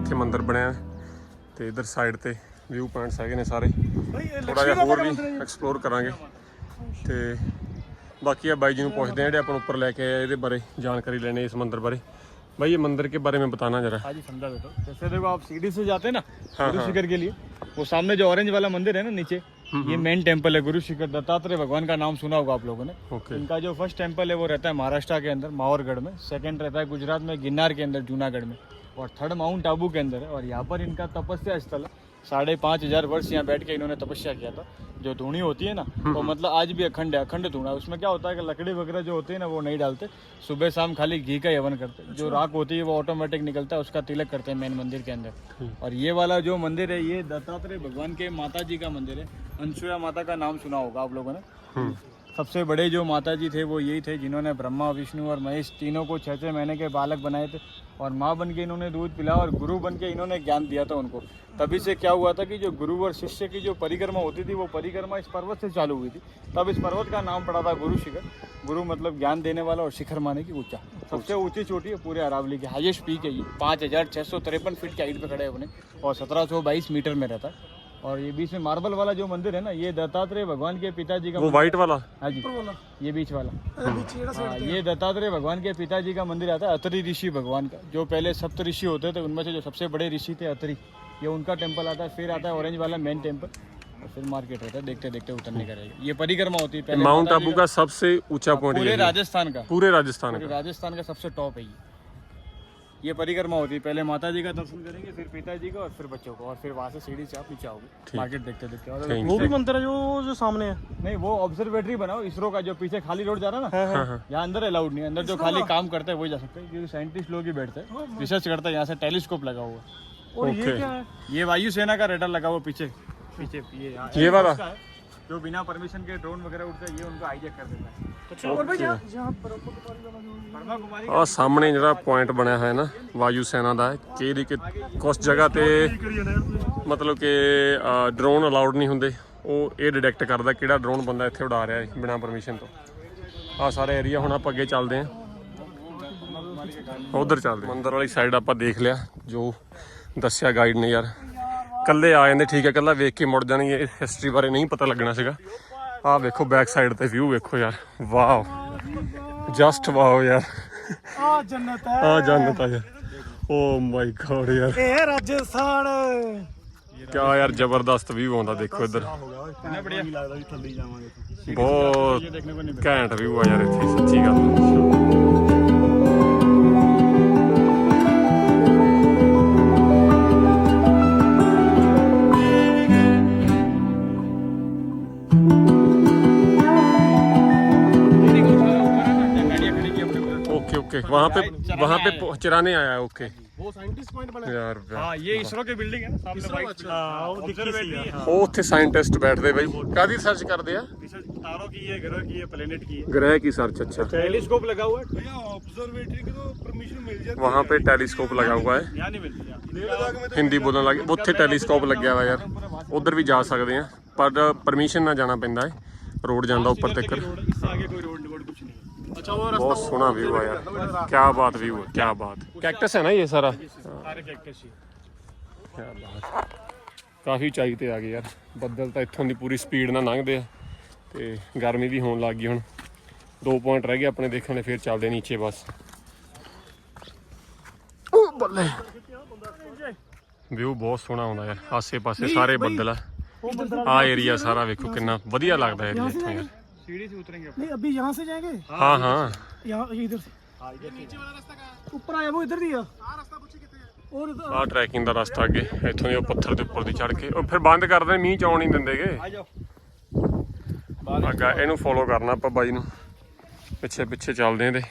Speaker 2: ਇੱਥੇ ਮੰਦਿਰ ਬਣਿਆ ਹੈ ਤੇ ਇਧਰ ਸਾਈਡ ਤੇ ਵਿਊ ਪੁਆਇੰਟਸ ਹੈਗੇ ਨੇ ਸਾਰੇ
Speaker 3: भाई ये
Speaker 2: ਥੋੜਾ ਜਿਹਾ ਹੋਰ ਵੀ ਐਕਸਪਲੋਰ ਕਰਾਂਗੇ ਤੇ ਬਾਕੀ ਆ ਬਾਈ ਜੀ ਨੂੰ ਪੁੱਛਦੇ ਆ ਜਿਹੜੇ ਆਪਾਂ ਨੂੰ ਉੱਪਰ ਲੈ ਕੇ ਆਏ ਇਹਦੇ ਬਾਰੇ ਜਾਣਕਾਰੀ ਲੈਣੀ ਇਸ ਮੰਦਿਰ ਬਾਰੇ भाई ये मंदिर के बारे में बताना जरा
Speaker 1: हाँ जी समझा देता हूँ जैसे देखो आप सीढ़ी से जाते हैं ना
Speaker 2: हाँ,
Speaker 1: गुरु
Speaker 2: हाँ।
Speaker 1: शिखर के लिए वो सामने जो ऑरेंज वाला मंदिर है ना नीचे ये मेन टेम्पल है गुरु शिखर दत्तात्रेय भगवान का नाम सुना होगा आप लोगों ने
Speaker 2: ओके
Speaker 1: इनका जो फर्स्ट टेम्पल है वो रहता है महाराष्ट्र के अंदर मावरगढ़ में सेकंड रहता है गुजरात में गिन्नार के अंदर जूनागढ़ में और थर्ड माउंट आबू के अंदर है और यहाँ पर इनका तपस्या स्थल है। साढ़े पाँच हज़ार वर्ष यहाँ बैठ के इन्होंने तपस्या किया था। जो धूणी होती है ना वो मतलब आज भी अखंड है अखंड धूणा उसमें क्या होता है कि लकड़ी वगैरह जो होती है ना वो नहीं डालते। सुबह शाम खाली घी का यवन करते जो राख होती है वो ऑटोमेटिक निकलता है उसका तिलक करते हैं मेन मंदिर के अंदर। और ये वाला जो मंदिर है ये दत्तात्रेय भगवान के माता जी का मंदिर है। अंशुया माता का नाम सुना होगा आप लोगों ने। सबसे बड़े जो माता जी थे वो यही थे जिन्होंने ब्रह्मा विष्णु और महेश तीनों को छः छः महीने के बालक बनाए थे। और माँ बन के इन्होंने दूध पिलाया और गुरु बन के इन्होंने ज्ञान दिया था उनको। तभी से क्या हुआ था कि जो गुरु और शिष्य की जो परिक्रमा होती थी वो परिक्रमा इस पर्वत से चालू हुई थी। तब इस पर्वत का नाम पड़ा था गुरु शिखर। गुरु मतलब ज्ञान देने वाला और शिखर माने की ऊँचा। सबसे ऊँची। चोटी है पूरे अरावली की हाइएस्ट पीक है ये। पाँच हज़ार छः सौ तिरपन फीट की हाइट पर खड़े हैं अपने। और सत्रह सौ बाईस मीटर में रहता है। और ये बीच में मार्बल वाला जो मंदिर है ना ये दत्तात्रेय भगवान के पिताजी का
Speaker 2: वो वाइट वाला?
Speaker 1: हाँ जी। ये बीच वाला।
Speaker 3: वाला
Speaker 1: हाँ, ये दत्तात्रेय भगवान के पिताजी का मंदिर आता है अतरी ऋषि भगवान का जो पहले सप्त ऋषि होते थे उनमें से जो सबसे बड़े ऋषि थे अतरी ये उनका टेंपल आता है फिर आता है ऑरेंज वाला मेन टेंपल और फिर मार्केट रहता है देखते देखते उतरने का रहेगा। ये परिक्रमा होती है
Speaker 2: माउंट आबू का। सबसे ऊँचा पॉइंट
Speaker 1: पूरे राजस्थान का।
Speaker 2: पूरे राजस्थान का।
Speaker 1: राजस्थान का सबसे टॉप है ये। ये परिक्रमा होती है। पहले माता जी का दर्शन करेंगे फिर पिताजी का और फिर बच्चों को और फिर वहाँ से सीढ़ी से आप नीचे आओगे। मार्केट देखते देखते और
Speaker 3: वो भी मंदिर है जो जो सामने है।
Speaker 1: नहीं वो ऑब्जर्वेटरी बनाओ इसरो का जो पीछे खाली रोड जा रहा है ना
Speaker 2: हाँ हाँ।
Speaker 1: यहाँ अंदर अलाउड नहीं अंदर जो खाली काम करते हैं वही जा सकते हैं क्योंकि साइंटिस्ट लोग ही बैठते हैं। रिसर्च करते हैं यहाँ से टेलीस्कोप लगा हुआ। है
Speaker 3: और ये क्या है?
Speaker 1: ये वायुसेना का रेडर लगा हुआ पीछे। पीछे ये
Speaker 2: वाला?
Speaker 1: इसका है। जो बिना परमिशन के ड्रोन वगैरह उड़ते हैं ये उनको हाईजेक कर देता है
Speaker 3: अच्छा और भाई जहाँ जहाँ ब्रह्म कुमारी वाला जो
Speaker 1: ब्रह्मा कुमारी
Speaker 2: ਆ ਸਾਹਮਣੇ ਜਿਹੜਾ ਪੁਆਇੰਟ ਬਣਿਆ ਹੋਇਆ ਨਾ ਵਾਯੂ ਸੈਨਾ ਦਾ ਕਿ ਇਹਦੀ ਕਿ ਕੁਝ ਜਗ੍ਹਾ ਤੇ
Speaker 3: करी जाना है
Speaker 2: ਮਤਲਬ ਕਿ ਡਰੋਨ ਅਲਾਉਡ ਨਹੀਂ ਹੁੰਦੇ ਉਹ ਇਹ ਡਿਟੈਕਟ ਕਰਦਾ ਕਿਹੜਾ ਡਰੋਨ ਬੰਦਾ ਇੱਥੇ ਉਡਾ ਰਿਹਾ ਹੈ ਬਿਨਾਂ ਪਰਮਿਸ਼ਨ ਤੋਂ ਆ ਸਾਰਾ ਏਰੀਆ ਹੁਣ ਆਪਾਂ ਅੱਗੇ ਚੱਲਦੇ ਆਂ ਉਧਰ ਚੱਲਦੇ ਆਂ। ਮੰਦਿਰ ਵਾਲੀ ਸਾਈਡ ਆਪਾਂ ਦੇਖ ਲਿਆ ਜੋ ਦੱਸਿਆ ਗਾਈਡ ਨੇ ਯਾਰ ਕੱਲੇ ਆ ਜਾਂਦੇ ਠੀਕ ਹੈ ਕੱਲਾ ਵੇਖ ਕੇ ਮੁੜ ਜਾਣਗੇ ਹਿਸਟਰੀ ਬਾਰੇ ਨਹੀਂ ਪਤਾ ਲੱਗਣਾ ਸੀਗਾ। ਆਹ ਵੇਖੋ ਬੈਕ ਸਾਈਡ ਤੇ ਵਿਊ ਵੇਖੋ ਯਾਰ ਵਾਓ। ਜਸਟ ਵਾਓ ਯਾਰ। ਆ ਜੰਨਤ ਆ ਯਾਰ। ਓ ਮਾਈ ਗॉड ਯਾਰ।
Speaker 3: ਇਹ ਰਾਜਸਥਾਨ।
Speaker 2: ਕਿਆ ਯਾਰ ਜ਼ਬਰਦਸਤ ਵਿਊ ਆਉਂਦਾ ਦੇਖੋ ਇੱਧਰ। ਬਹੁਤ ਘੈਂਟ ਵਿਊ ਆ ਯਾਰ ਇੱਥੇ ਸੱਚੀ ਗੱਲ। वहाँ पे वहाँ पे पो- चराने आया है ओके
Speaker 3: वो साइंटिस्ट पॉइंट बना
Speaker 2: यार वाह।
Speaker 1: हाँ ये इसरो की बिल्डिंग है ना सामने white-
Speaker 3: हाँ वो दिखी सी है
Speaker 2: ਉਹ ਉੱਥੇ ਸਾਇੰਟਿਸਟ ਬੈਠਦੇ ਬਈ ਕਾਦੀ ਸਰਚ ਕਰਦੇ ਆ
Speaker 1: रिसर्च तारों की है ग्रह की है प्लेनेट की है
Speaker 2: ग्रह की सर्च अच्छा
Speaker 1: टेलीस्कोप लगा हुआ है
Speaker 3: भैया ऑब्जर्वेटरी की तो परमिशन मिल जाती
Speaker 2: वहाँ पे टेलीस्कोप लगा हुआ है
Speaker 1: यहाँ नहीं मिलती यहाँ
Speaker 3: है लद्दाख में
Speaker 2: ਹਿੰਦੀ ਬੋਲਣ ਲੱਗੇ ਉੱਥੇ ਟੈਲੀਸਕੋਪ ਲੱਗਿਆ ਵਾ ਯਾਰ ਉਧਰ ਵੀ ਜਾ ਸਕਦੇ ਆ ਪਰ ਪਰਮਿਸ਼ਨ ਨਾਲ ਜਾਣਾ ਪੈਂਦਾ ਹੈ ਰੋਡ ਜਾਂਦਾ ਉੱਪਰ ਤੱਕ
Speaker 1: रोड इससे आगे कोई रोड वोड कुछ नहीं है
Speaker 3: अच्छा वो
Speaker 2: ਬਹੁਤ ਸੋਹਣਾ ਵਿਊ ਆ ਯਾਰ ਕੀ ਬਾਤ ਵਿਊ ਹੈ ਕੀ ਬਾਤ ਕੈਕਟਸ ਹੈ ਨਾ ਇਹ ਸਾਰਾ
Speaker 1: सारे कैक्टस ही
Speaker 2: ਕਿਆ ਬਾਤ ਕਾਫੀ ਉਚਾਈ ਤੇ ਆ ਗਏ ਯਾਰ ਬੱਦਲ ਤਾਂ ਇੱਥੋਂ ਦੀ ਪੂਰੀ ਸਪੀਡ ਨਾਲ ਲੰਘਦੇ ਆ ਤੇ ਗਰਮੀ ਵੀ ਹੋਣ ਲੱਗ ਗਈ ਹੁਣ ਦੋ ਪੁਆਇੰਟ ਰਹਿ ਗਏ ਆਪਣੇ ਦੇਖਣ ਦੇ ਫਿਰ ਚੱਲਦੇ ਨੀਚੇ ਬਸ ਉਹ ਬੱਲੇ ਵਿਊ ਬਹੁਤ ਸੋਹਣਾ ਆਉਂਦਾ ਯਾਰ ਆਸੇ-ਪਾਸੇ ਸਾਰੇ ਬੱਦਲ ਆ
Speaker 3: वो मंदिर
Speaker 2: ਆ ਏਰੀਆ ਸਾਰਾ ਵੇਖੋ ਕਿੰਨਾ ਵਧੀਆ ਲੱਗਦਾ ਏਰੀਆ ਇੱਥੋਂ ਯਾਰ
Speaker 1: सीढ़ी से उतरेंगे
Speaker 3: नहीं अभी यहाँ से जाएंगे
Speaker 2: हाँ हाँ
Speaker 3: यहाँ ये इधर से ਉੱਪਰ ਆਇਆ ਉਹ ਇਧਰ ਦੀ ਆ। ਔਰ ਇਧਰ-
Speaker 2: ਆਹ ਟਰੈਕਿੰਗ ਦਾ ਰਸਤਾ ਅੱਗੇ ਇੱਥੋਂ ਦੀ ਉਹ ਪੱਥਰ ਦੇ ਉੱਪਰ ਦੀ ਚੜ ਕੇ। ਉਹ ਫਿਰ ਬੰਦ ਕਰ ਮੀਂਹ ਚ ਆਉਣ ਨਹੀਂ ਦਿੰਦੇਗੇ
Speaker 1: आ जाओ
Speaker 2: ਅੱਗਾ ਇਹਨੂੰ ਫੋਲੋ ਕਰਨਾ ਆਪਾਂ ਬਾਈ ਨੂੰ। ਪਿੱਛੇ ਪਿੱਛੇ ਚੱਲਦੇ ਇਹਦੇ।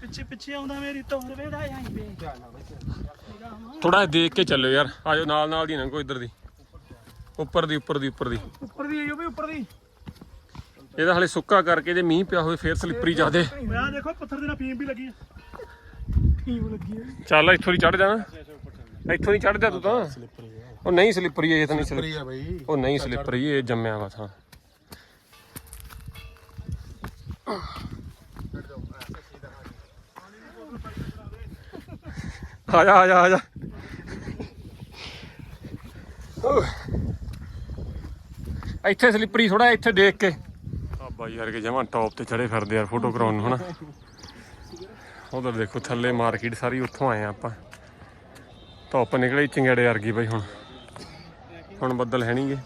Speaker 3: ਪਿੱਛੇ ਪਿੱਛੇ ਆਉਂਦਾ ਮੇਰੀ ਤੋਂ ਵੇਦਾ ਯਹਾਂ पे
Speaker 2: ਥੋੜਾ ਦੇਖ ਕੇ ਚੱਲੋ ਯਾਰ ਆਜੋ ਨਾਲ ਨਾਲ ਦੀ ਨੰਗੋ ਇੱਧਰ ਦੀ। ਉੱਪਰ ਦੀ ਉੱਪਰ ਦੀ ਉੱਪਰ ਦੀ।
Speaker 3: ਉੱਪਰ ਦੀ ਆਈ ਵੀ ਉੱਪਰ ਦੀ।
Speaker 2: ਇਹਦਾ ਹਲੇ ਸੁੱਕਾ ਕਰਕੇ ਜੇ ਮੀਂਹ ਪਿਆ ਹੋਵੇ ਫੇਰ ਸਲਿੱਪਰੀ ਜਾਦੇ
Speaker 3: ਆ ਦੇਖੋ ਪੱਥਰ ਦੇ ਨਾਲ ਫੀਮ ਵੀ ਲੱਗੀ ਹੈ ਫੀਮ ਲੱਗੀ ਹੈ
Speaker 2: ਚੱਲ ਇੱਥੋਂ ਦੀ ਚੜ ਜਾਣਾ। ਇੱਥੋਂ ਦੀ ਚੜ ਜਾ ਤੂੰ ਤਾਂ। ਉਹ ਨਹੀਂ ਸਲਿੱਪਰੀ ਇਹ ਤਾਂ ਨਹੀਂ ਸਲਿੱਪਰੀ
Speaker 4: ਹੈ ਬਈ।
Speaker 2: ਉਹ ਨਹੀਂ ਸਲਿੱਪਰੀ ਇਹ ਜੰਮਿਆ ਵਾ ਥਾਂ। ਆ ਜਾ ਆ ਜਾ ਆ ਜਾ। ਇੱਥੇ ਸਲਿੱਪਰੀ ਥੋੜਾ ਇੱਥੇ ਦੇਖ ਕੇ। ਬਾਈ ਯਾਰ ਕੇ ਜਮਾਂ ਟੌਪ ਤੇ ਚੜੇ ਫਿਰਦੇ ਯਾਰ ਫੋਟੋ ਕਰਾਉਣ ਨੂੰ ਹਨਾ ਉਧਰ ਦੇਖੋ ਥੱਲੇ ਮਾਰਕੀਟ ਸਾਰੀ ਉੱਥੋਂ ਆਏ ਆ ਆਪਾਂ ਧੁੱਪ ਨਿਕਲੀ ਚਿੰਗੜੇ ਵਰਗੀ ਬਾਈ ਹੁਣ ਹੁਣ ਬੱਦਲ ਹੈ ਨਹੀਂਗੇ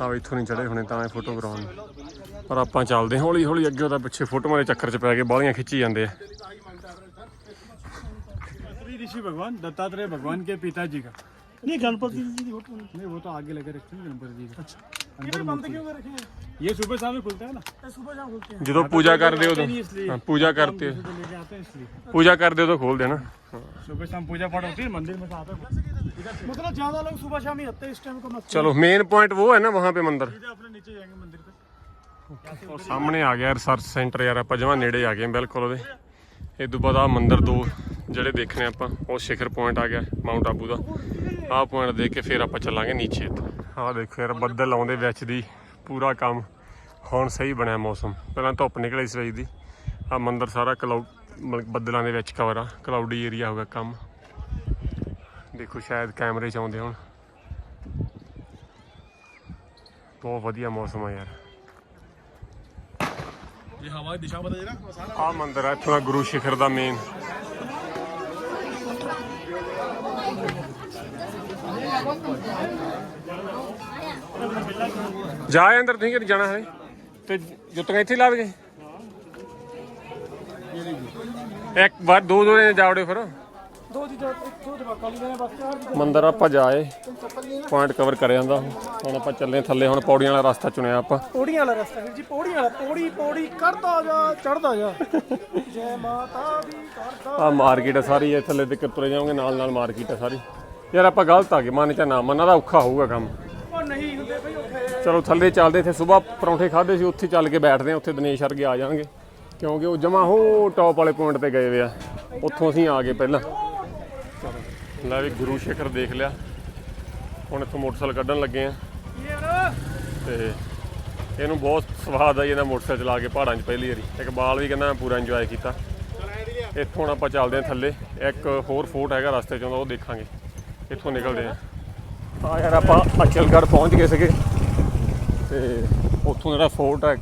Speaker 2: ਆ ਵੀ ਇੱਥੋਂ ਨਹੀਂ ਚੜੇ ਹੁਣੇ ਤਾਂ ਇਹ ਫੋਟੋ ਕਰਾਉਣ ਨੂੰ। ਪਰ ਆਪਾਂ ਚੱਲਦੇ ਹਾਂ ਹੌਲੀ ਹੌਲੀ ਅੱਗੇ ਉਹਦਾ ਪਿੱਛੇ ਫੋਟੋਆਂ ਦੇ ਚੱਕਰ 'ਚ ਪੈ ਕੇ ਬਾਲੀਆਂ ਖਿੱਚੀ ਜਾਂਦੇ ਆ
Speaker 1: श्री ऋषि भगवान दत्तात्रेय भगवान के पिताजी का
Speaker 3: ਨਹੀਂ ਗਣਪਤੀ ਜੀ ਦੀ ਫੋਟੋ
Speaker 1: नहीं वो तो आगे लगे रखते हैं गणपति जी का
Speaker 3: ਕਿਹਨੇ ਬੰਦ ਕਿਉਂ ਕਰ ਰੱਖੇ ਹੈ
Speaker 1: ये सुबह शाम में खुलता है ना
Speaker 3: ਇਹ ਸਵੇਰ ਸ਼ਾਮ ਖੁੱਲਤੇ ਹੈ
Speaker 2: ਜਦੋਂ ਪੂਜਾ ਕਰਦੇ ਉਦੋਂ
Speaker 1: नहीं इसलिए
Speaker 2: ਹਾਂ, ਪੂਜਾ ਕਰਦੇ
Speaker 1: हम तो लेके आते हैं इसलिए
Speaker 2: ਪੂਜਾ ਕਰਦੇ ਉਦੋਂ ਖੋਲ ਦੇਣਾ
Speaker 1: सुबह शाम पूजा पाठ होती है मंदिर में से आते हैं
Speaker 3: मतलब ज्यादा लोग सुबह शाम ही आते हैं इस टाइम का मत
Speaker 2: ਚਲੋ ਮੇਨ ਪੁਆਇੰਟ ਉਹ ਹੈ ਨਾ ਵਹਾਂ पे ਮੰਦਰ
Speaker 1: सीधे अपने नीचे जाएंगे मंदिर पे
Speaker 2: ਉਹ ਸਾਹਮਣੇ ਆ ਗਿਆ ਰਿਸਰਚ ਸੈਂਟਰ ਯਾਰ ਆਪਾਂ ਜਮਾਂ ਨੇੜੇ ਆ ਗਏ ਹਾਂ ਬਿਲਕੁਲ ਉਹਦੇ ਇਹ ਤੋਂ ਬਾਅਦ ਆ ਮੰਦਰ ਦੋ ਜਿਹੜੇ ਦੇਖਣੇ ਆਪਾਂ ਉਹ ਸਿਖਰ ਪੁਆਇੰਟ ਆ ਗਿਆ ਮਾਊਂਟ ਆਬੂ ਦਾ। ਆਹ ਪੁਆਇੰਟ ਦੇਖ ਕੇ ਫਿਰ ਆਪਾਂ ਚੱਲਾਂਗੇ ਨੀਚੇ ਆਹ ਦੇਖੋ ਯਾਰ ਬੱਦਲ ਆਉਂਦੇ ਵਿੱਚ ਦੀ ਪੂਰਾ ਕੰਮ। ਹੁਣ ਸਹੀ ਬਣਿਆ ਮੌਸਮ। ਪਹਿਲਾਂ ਧੁੱਪ ਨਿਕਲੀ ਸੀ ਸਵੇਰ ਦੀ। ਆ ਮੰਦਰ ਸਾਰਾ ਕਲਾਉਡ ਮਤਲਬ ਬੱਦਲਾਂ ਦੇ ਵਿੱਚ ਕਵਰ ਆ। ਕਲਾਉਡੀ ਏਰੀਆ ਹੋਗਾ ਕੰਮ। ਦੇਖੋ ਸ਼ਾਇਦ ਕੈਮਰੇ ਚ ਆਉਂਦੇ ਹੁਣ। ਬਹੁਤ ਵਧੀਆ ਮੌਸਮ ਆ ਯਾਰ।
Speaker 4: ਇਹ ਹਵਾ ਦੀ ਦਿਸ਼ਾ ਬਦਲ ਨਾ ਸਾਰਾ
Speaker 2: ਆ ਮੰਦਿਰ ਹੈ ਇੱਥੋਂ ਦਾ ਗੁਰੂ ਸ਼ਿਖਰ ਦਾ ਮੇਨ ਜਾ ਅੰਦਰ ਤੁਸੀਂ ਕਿ ਜਾਣਾ ਹੈ? ਤੇ ਜੁੱਤੀਆਂ ਇੱਥੇ ਲਾ ਗਏ ਇੱਕ ਵਾਰ ਦੋ ਦੋ ਨੇ ਜਾਵੜੇ ਫਿਰ।
Speaker 3: ਦੋ ਦੀ ਦੋ ਦੋ ਜਵਾਕਾਂ ਲਈ ਨੇ ਬਸ ਚਾਰ ਦੀ
Speaker 2: ਮੰਦਿਰ ਆਪਾਂ ਜਾਏ ਪੁਆਇੰਟ ਕਵਰ ਕਰ ਜਾਂਦਾ। ਹੁਣ ਆਪਾਂ ਚੱਲੇ ਥੱਲੇ ਹੁਣ ਪੌੜੀਆਂ ਵਾਲਾ ਰਸਤਾ ਚੁਣਿਆ ਆਪਾਂ।
Speaker 3: ਪੌੜੀਆਂ ਵਾਲਾ ਰਸਤਾ ਵੀਰ ਜੀ ਪੌੜੀਆਂ ਵਾਲਾ। ਪੌੜੀ ਪੌੜੀ ਕਰਦਾ ਜਾ ਚੜਦਾ ਜਾ। ਜੈ ਮਾਤਾ ਦੀ ਕਰਦਾ
Speaker 2: ਆ ਮਾਰਕੀਟ ਹੈ ਸਾਰੀ ਇਹ ਥੱਲੇ ਤੱਕ ਤੁਰੇ ਜਾਓਗੇ ਨਾਲ ਨਾਲ ਮਾਰਕੀਟ ਹੈ ਸਾਰੀ। ਯਾਰ ਆਪਾਂ ਗਲਤ ਆ ਗਏ ਮਨ ਚ ਨਾ ਮੰਨਾ ਦਾ ਔਖਾ ਹੋਊਗਾ ਕੰਮ।
Speaker 3: ਉਹ ਨਹੀਂ ਹੁੰਦੇ ਬਈ ਉੱਥੇ।
Speaker 2: ਚਲੋ ਥੱਲੇ ਚੱਲਦੇ ਇੱਥੇ ਸਵੇਰ ਪਰੌਂਠੇ ਖਾਦੇ ਸੀ ਉੱਥੇ ਚੱਲ ਕੇ ਬੈਠਦੇ ਆ ਉੱਥੇ ਦਿਨੇਸ਼ ਵਰਗੇ ਆ ਜਾਣਗੇ। ਕਿਉਂਕਿ ਉਹ ਜਮਾ ਹੋ ਟੌਪ ਵਾਲੇ ਪੁਆਇੰਟ ਤੇ ਗਏ ਵੇ ਆ। ਉੱਥੋਂ ਅਸੀਂ ਆ ਗਏ ਪਹਿਲਾਂ। ਲੈ ਵੀ ਗੁਰੂ ਸ਼ੇਖਰ ਦੇਖ ਲਿਆ। ਹੁਣ ਇੱਥੋਂ ਮੋਟਰਸਾਈਕਲ ਕੱਢਣ ਲੱਗੇ ਆ। ਤੇ ਇਹਨੂੰ ਬਹੁਤ ਸਵਾਦ ਆਈ ਇਹਦਾ ਮੋਟਰਸਾਈਕਲ ਚਲਾ ਕੇ ਪਹਾੜਾਂ 'ਚ ਪਹਿਲੀ ਵਾਰੀ। ਇਕਬਾਲ ਵੀ ਕਹਿੰਦਾ ਪੂਰਾ ਇੰਜੋਏ ਕੀਤਾ। ਇੱਥੋਂ ਆਪਾਂ ਚੱਲਦੇ ਆ ਥੱਲੇ। ਇੱਕ ਹੋਰ ਫੋਰਟ ਹੈਗਾ ਰਸਤੇ 'ਚੋਂ ਉਹ ਦੇਖਾਂਗੇ। ਇੱਥੋਂ ਨਿਕਲਦੇ ਆ। ਆ ਯਾਰ, ਆਪਾਂ ਅਚਲਗੜ੍ਹ ਪਹੁੰਚ ਗਏ ਸੀਗੇ ਤੇ ਉੱਥੋਂ ਜਿਹੜਾ ਫੋਰਟ ਹੈ ਇੱਕ,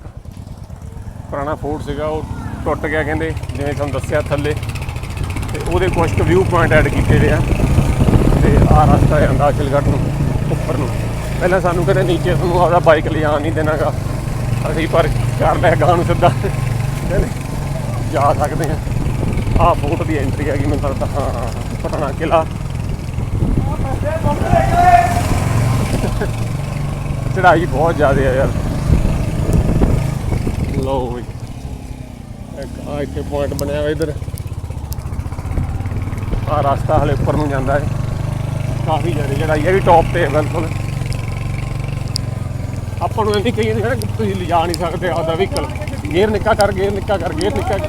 Speaker 2: ਪੁਰਾਣਾ ਫੋਰਟ ਸੀਗਾ, ਉਹ ਟੁੱਟ ਗਿਆ ਕਹਿੰਦੇ, ਜਿਵੇਂ ਤੁਹਾਨੂੰ ਦੱਸਿਆ ਥੱਲੇ। ਤੇ ਉਹਦੇ ਕੁਝ ਕੁ ਵਿਊ ਪੁਆਇੰਟ ਐਡ ਕੀਤੇ ਦੇ ਆ। ਤੇ ਆ ਰਸਤਾ ਜਾਂਦਾ ਅਚਲਗੜ੍ਹ ਨੂੰ, ਉੱਪਰ ਨੂੰ। ਪਹਿਲਾਂ ਸਾਨੂੰ ਕਹਿੰਦੇ ਨੀਚੇ ਤੁਹਾਨੂੰ ਆਪਦਾ ਬਾਈਕ ਲਿਜਾਣ ਨਹੀਂ ਦੇਣਾਗਾ। ਅਸੀਂ ਪਰ ਕਰ ਲੈ ਗਾਂ ਨੂੰ ਸਿੱਧਾ। ਕਹਿੰਦੇ ਜਾ ਸਕਦੇ ਆ। ਆਹ ਫੋਰਟ ਦੀ ਐਂਟਰੀ ਹੈਗੀ ਮੈਨੂੰ ਲੱਗਦਾ, ਹਾਂ ਪੁਰਾਣਾ ਪਟਨਾ ਕਿਲਾ ਚੜਾਈ ਬਹੁਤ ਜ਼ਿਆਦਾ ਆ ਯਾਰ। ਲੋ ਵੀ। ਇੱਕ ਆ ਇੱਥੇ ਪੁਆਇੰਟ ਬਣਿਆ ਹੋਇਆ ਇਧਰ। ਆ ਰਸਤਾ ਹਲੇ ਉੱਪਰ ਨੂੰ ਜਾਂਦਾ ਹੈ ਕਾਫੀ ਜ਼ਿਆਦਾ ਚੜਾਈ ਹੈ ਵੀ ਟੌਪ ਤੇ ਹੈ ਬਿਲਕੁਲ। ਆਪਾਂ ਨੂੰ ਇੰਨੀ ਕਹੀ ਨਾ ਤੁਸੀਂ ਲਿਜਾ ਨਹੀਂ ਸਕਦੇ ਆਪਦਾ ਵਹੀਕਲ ਗੇਅਰ ਨਿੱਕਾ ਕਰ, ਗੇਅਰ ਨਿੱਕਾ ਕਰ, ਗੇਅਰ ਨਿੱਕਾ ਕਰ।